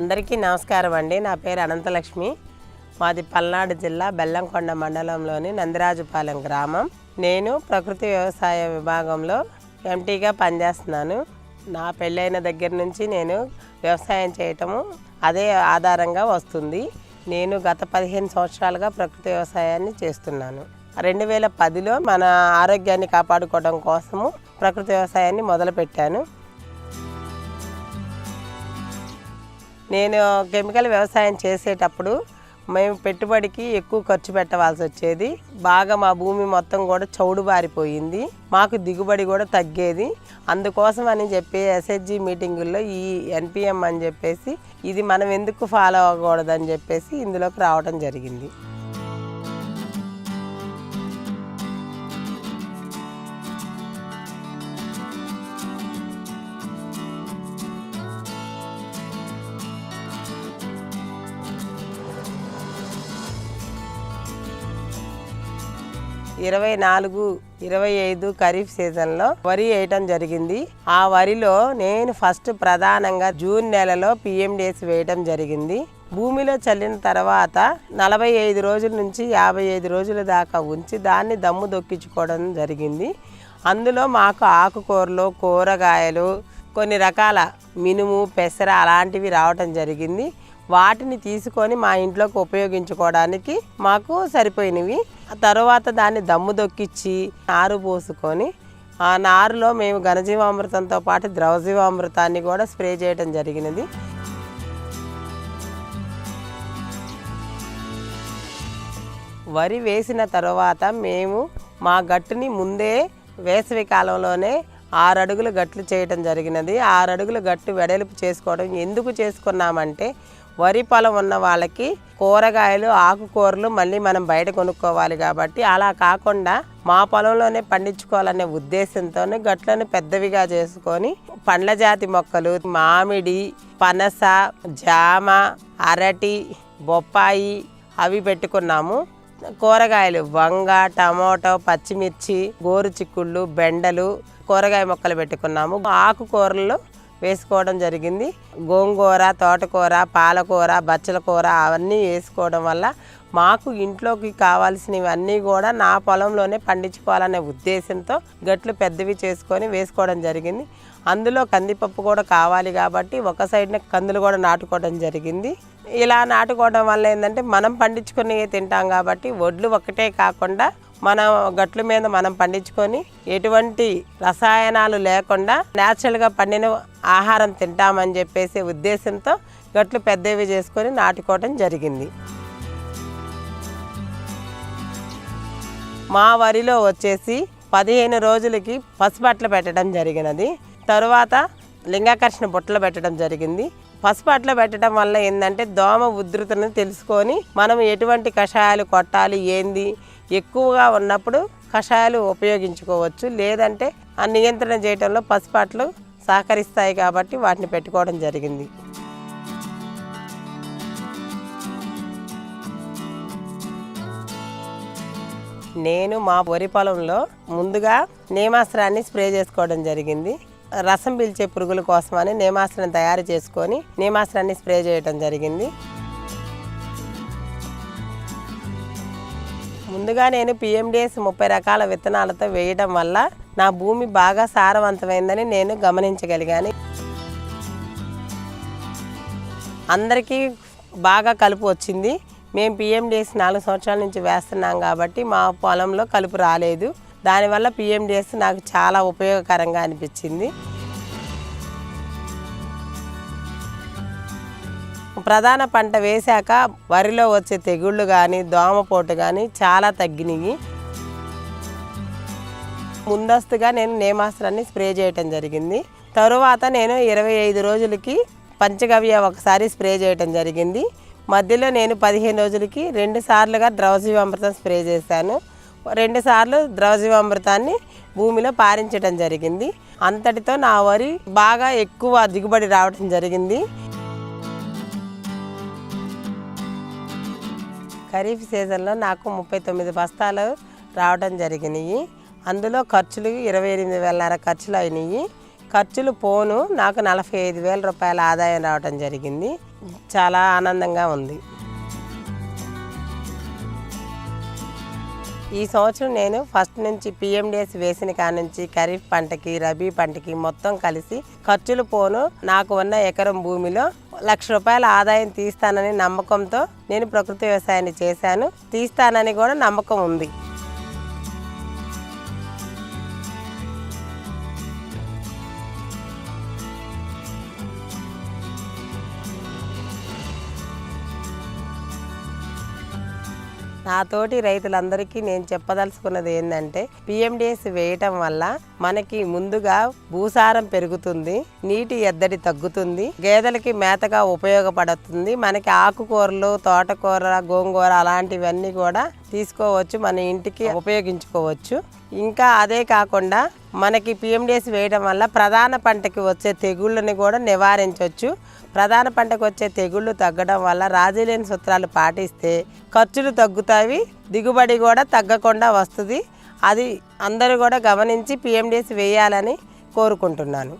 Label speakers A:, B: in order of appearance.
A: అందరికీ నమస్కారం అండి. నా పేరు అనంతలక్ష్మి. మాది పల్నాడు జిల్లా బెల్లంకొండ మండలంలోని నందిరాజుపాలెం గ్రామం. నేను ప్రకృతి వ్యవసాయ విభాగంలో ఎంటీగా పనిచేస్తున్నాను. నా పెళ్ళైన దగ్గర నుంచి నేను వ్యవసాయం చేయటము అదే ఆధారంగా వస్తుంది. నేను గత పదిహేను సంవత్సరాలుగా ప్రకృతి వ్యవసాయాన్ని చేస్తున్నాను. రెండు వేల పదిలో మన ఆరోగ్యాన్ని కాపాడుకోవడం కోసము ప్రకృతి వ్యవసాయాన్ని మొదలుపెట్టాను. నేను కెమికల్ వ్యవసాయం చేసేటప్పుడు మేము పెట్టుబడికి ఎక్కువ ఖర్చు పెట్టవలసి వచ్చేది. బాగా మా భూమి మొత్తం కూడా చౌడు బారిపోయింది. మాకు దిగుబడి కూడా తగ్గేది. అందుకోసం అని చెప్పి ఎస్హెచ్జి మీటింగుల్లో ఈ ఎన్పిఎం అని చెప్పేసి ఇది మనం ఎందుకు ఫాలో అవ్వకూడదని చెప్పేసి ఇందులోకి రావడం జరిగింది. ఇరవై నాలుగు ఇరవై ఐదు ఖరీఫ్ సీజన్లో వరి వేయటం జరిగింది. ఆ వరిలో నేను ఫస్ట్ ప్రధానంగా జూన్ నెలలో పిఎండిఎస్ వేయటం జరిగింది. భూమిలో చల్లిన తర్వాత నలభై ఐదు రోజుల నుంచి యాభై ఐదు రోజుల దాకా ఉంచి దాన్ని దమ్ము దొక్కించుకోవడం జరిగింది. అందులో మాకు ఆకుకూరలు కూరగాయలు కొన్ని రకాల మినుము పెసర అలాంటివి రావటం జరిగింది. వాటిని తీసుకొని మా ఇంట్లోకి ఉపయోగించుకోవడానికి మాకు సరిపోయినవి. తర్వాత దాన్ని దమ్ము దొక్కిచ్చి నారు పోసుకొని ఆ నారులో మేము ఘనజీవామృతంతో పాటు ద్రవజీవామృతాన్ని కూడా స్ప్రే చేయడం జరిగినది. వరి వేసిన తర్వాత మేము మా గట్టుని ముందే వేసవి కాలంలోనే ఆరు అడుగులు గట్లు చేయటం జరిగినది. ఆరు అడుగులు గట్టు వెడల్పు చేసుకోవడం ఎందుకు చేసుకున్నామంటే వరి పొలం ఉన్న వాళ్ళకి కూరగాయలు ఆకుకూరలు మళ్ళీ మనం బయట కొనుక్కోవాలి కాబట్టి అలా కాకుండా మా పొలంలోనే పండించుకోవాలనే ఉద్దేశంతో గట్లను పెద్దవిగా చేసుకొని పండ్ల జాతి మొక్కలు మామిడి పనస జామ అరటి బొప్పాయి అవి పెట్టుకున్నాము. కూరగాయలు వంగ టమాటో పచ్చిమిర్చి గోరు చిక్కుళ్ళు బెండలు కూరగాయ మొక్కలు పెట్టుకున్నాము. ఆకుకూరలు వేసుకోవడం జరిగింది. గోంగూర తోటకూర పాలకూర బచ్చల కూర అవన్నీ వేసుకోవడం వల్ల మాకు ఇంట్లోకి కావాల్సినవన్నీ కూడా నా పొలంలోనే పండించుకోవాలనే ఉద్దేశంతో గట్లు పెద్దవి చేసుకొని వేసుకోవడం జరిగింది. అందులో కందిపప్పు కూడా కావాలి కాబట్టి ఒక సైడ్న కందులు కూడా నాటుకోవడం జరిగింది. ఇలా నాటుకోవడం వల్ల ఏంటంటే మనం పండించుకునే తింటాం కాబట్టి వడ్లు ఒకటే కాకుండా మన గట్ల మీద మనం పండించుకొని ఎటువంటి రసాయనాలు లేకుండా న్యాచురల్గా పండిన ఆహారం తింటామని చెప్పేసి ఉద్దేశంతో గట్లు పెద్దవి చేసుకొని నాటుకోవడం జరిగింది. మా వరిలో వచ్చేసి పదిహేను రోజులకి పసుపట్లు పెట్టడం జరిగినది. తరువాత లింగాకర్షణ బుట్టలు పెట్టడం జరిగింది. పసుపట్లు పెట్టడం వల్ల ఏంటంటే దోమ ఉధృతను తెలుసుకొని మనం ఎటువంటి కషాయాలు కొట్టాలి ఏంది ఎక్కువగా ఉన్నప్పుడు కషాయాలు ఉపయోగించుకోవచ్చు. లేదంటే ఆ నియంత్రణ చేయడంలో పసిపాట్లు సహకరిస్తాయి కాబట్టి వాటిని పెట్టుకోవడం జరిగింది. నేను మా వరి పొలంలో ముందుగా నేమాస్త్రాన్ని స్ప్రే చేసుకోవడం జరిగింది. రసం పీల్చే పురుగుల కోసమని నేమాస్త్రం తయారు చేసుకొని నేమాస్త్రాన్ని స్ప్రే చేయడం జరిగింది. ముందుగా నేను పిఎండిఎస్ ముప్పై రకాల విత్తనాలతో వేయడం వల్ల నా భూమి బాగా సారవంతమైందని నేను గమనించగలిగాను. అందరికీ బాగా కలుపు వచ్చింది. మేము పిఎండిఎస్ నాలుగు సంవత్సరాల నుంచి వేస్తున్నాం కాబట్టి మా పొలంలో కలుపు రాలేదు. దానివల్ల పిఎండిఎస్ నాకు చాలా ఉపయోగకరంగా అనిపించింది. ప్రధాన పంట వేశాక వరిలో వచ్చే తెగుళ్ళు కానీ దోమపోటు కానీ చాలా తగ్గినాయి. ముందస్తుగా నేను నేమాస్త్రాన్ని స్ప్రే చేయటం జరిగింది. తరువాత నేను ఇరవై ఐదు రోజులకి పంచగవ్య ఒకసారి స్ప్రే చేయటం జరిగింది. మధ్యలో నేను పదిహేను రోజులకి రెండు సార్లుగా ద్రవజీవామృతం స్ప్రే చేశాను. రెండు సార్లు ద్రవజీవామృతాన్ని భూమిలో పారించడం జరిగింది. అంతటితో నా వరి బాగా ఎక్కువ దిగుబడి రావడం జరిగింది. ఖరీఫ్ సీజన్లో నాకు ముప్పై తొమ్మిది బస్తాలు రావడం జరిగినాయి. అందులో ఖర్చులు ఇరవై ఎనిమిది వేలన్నర ఖర్చులు అయినాయి. ఖర్చులు పోను నాకు నలభై ఐదు వేల రూపాయల ఆదాయం రావడం జరిగింది. చాలా ఆనందంగా ఉంది. ఈ సంవత్సరం నేను ఫస్ట్ నుంచి పిఎండిఎస్ వేసిన కాడ నుంచి ఖరీఫ్ పంటకి రబీ పంటకి మొత్తం కలిసి ఖర్చులు పోను. నాకు ఉన్న ఎకరం భూమిలో లక్ష రూపాయల ఆదాయం తీస్తానని నమ్మకంతో నేను ప్రకృతి వ్యవసాయాన్ని చేశాను. తీస్తానని కూడా నమ్మకం ఉంది. నాతోటి రైతులందరికీ నేను చెప్పదలుచుకున్నది ఏంటంటే పిఎండిఎస్ వేయటం వల్ల మనకి ముందుగా భూసారం పెరుగుతుంది నీటి ఎద్దడి తగ్గుతుంది గేదెలకి మేతగా ఉపయోగపడుతుంది మనకి ఆకుకూరలు తోటకూర గోంగూర అలాంటివన్నీ కూడా తీసుకోవచ్చు మన ఇంటికి ఉపయోగించుకోవచ్చు. ఇంకా అదే కాకుండా మనకి పిఎండిఎస్ వేయడం వల్ల ప్రధాన పంటకి వచ్చే తెగుళ్ళని కూడా నివారించవచ్చు ప్రధాన పంటకు వచ్చే తెగుళ్ళు తగ్గడం వల్ల రాజీలేని సూత్రాలు పాటిస్తే ఖర్చులు తగ్గుతాయి దిగుబడి కూడా తగ్గకుండా వస్తుంది. అది అందరూ కూడా గమనించి పిఎండిఎస్ వేయాలని కోరుకుంటున్నాను.